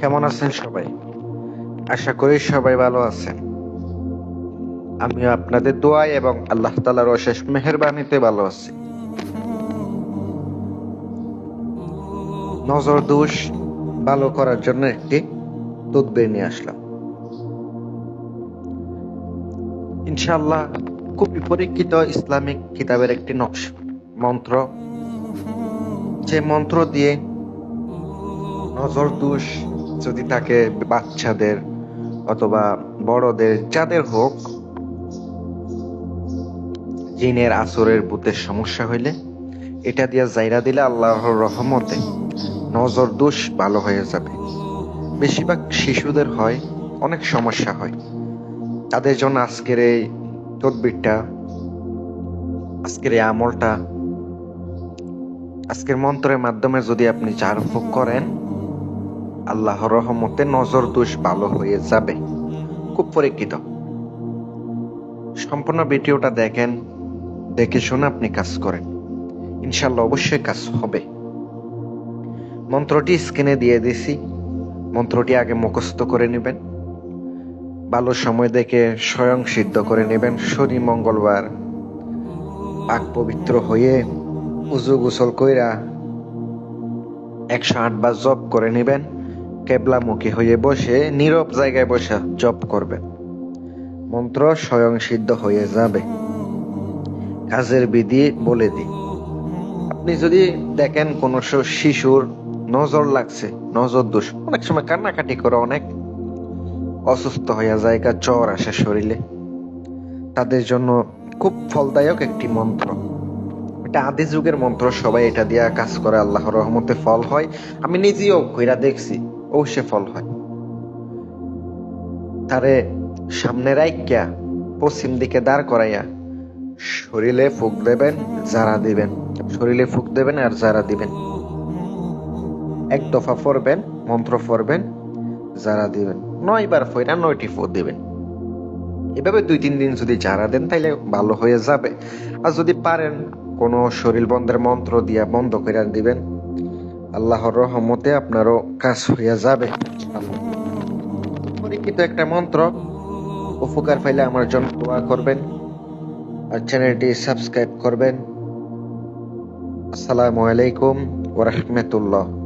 কেমন আছেন সবাই? আশা করি সবাই ভালো আছেন। আমিও আপনাদের দোয়ায় এবং আল্লাহ তালার অশেষ মেহরবানিতে ভালো আছি। নজর দোষ ভালো করার জন্য একটি তদবির নিয়ে আসলাম। ইনশাআল্লাহ খুবই পরীক্ষিত ইসলামিক কিতাবের একটি নকশ, মন্ত্র। যে মন্ত্র দিয়ে নজর দোষ যদি থাকে বাচ্চাদের অথবা বড়দের, যাদের হোক, জিনের আসরের ভূতের সমস্যা হইলে এটা দিয়ে জাইরা দিলে আল্লাহর রহমতে নজর দোষ ভালো হয়ে যাবে। বেশিরভাগ শিশুদের হয়, অনেক সমস্যা হয়। তাদের জন্য আজকের এই তদবিরটা, আজকের এই আমলটা, আজকের মন্ত্রের মাধ্যমে যদি আপনি ঝাড়ফুঁক করেন আল্লাহর রহমতে নজর দোষ ভালো হয়ে যাবে। খুব পরীক্ষিত। সম্পূর্ণ ভিডিওটা দেখেন, দেখে শুনে আপনি কাজ করেন। ইনশাল্লাহ অবশ্যই কাজ হবে। মন্ত্রটি স্ক্রিনে দিয়ে দিছি। মন্ত্রটি আগে মুখস্থ করে নেবেন। ভালো সময় দেখে স্বয়ং সিদ্ধ করে নেবেন। শনি, মঙ্গলবার পাক পবিত্র হয়ে উজু গোসল কইরা একশো আট বার জপ করে নেবেন। কেবলামুখী হয়ে বসে নীরব জায়গায় বসে জপ করবেন মন্ত্র স্বয়ং সিদ্ধ হয়ে যাবে। কাজের বিধি বলে দিই আপনি যদি দেখেন কোন শিশুর নজর লাগছে, নজর দোষ, অনেক সময় কান্নাকাটি করে অনেক। অসুস্থ হইয়া জায়গা জ্বর আসে শরীরে। তাদের জন্য খুব ফলদায়ক একটি মন্ত্র। এটা আদি যুগের মন্ত্র, সবাই এটা দিয়া কাজ করে, আল্লাহর রহমতে ফল হয়। আমি নিজেও কইরা দেখছি। অবশ্যই ফল হয়। তারে সামনে রাইকা পশ্চিম দিকে দাঁড় করাইয়া শরীরে ফুক দেবেন যারা দিবেন। শরীরে ফুক দেবেন আর যারা দিবেন। এক দফা পড়বেন মন্ত্র পড়বেন যারা দিবেন। নয় বার ফইরা নয়টি ফু দিবেন। এভাবে দুই তিন দিন যদি যারা দেন, তাইলে ভালো হয়ে যাবে। আর যদি পারেন, কোন শরীর বন্ধের মন্ত্র দিয়া বন্ধ করে দিবেন। আল্লাহর রহমতে আপনারও কাজ হইয়া যাবে। পরীক্ষিত একটা মন্ত্র, উপকার পাইলে আমার জন্য দোয়া করবেন আর চ্যানেলটি সাবস্ক্রাইব করবেন। আসসালামু আলাইকুম ওয়া রাহমাতুল্লাহ।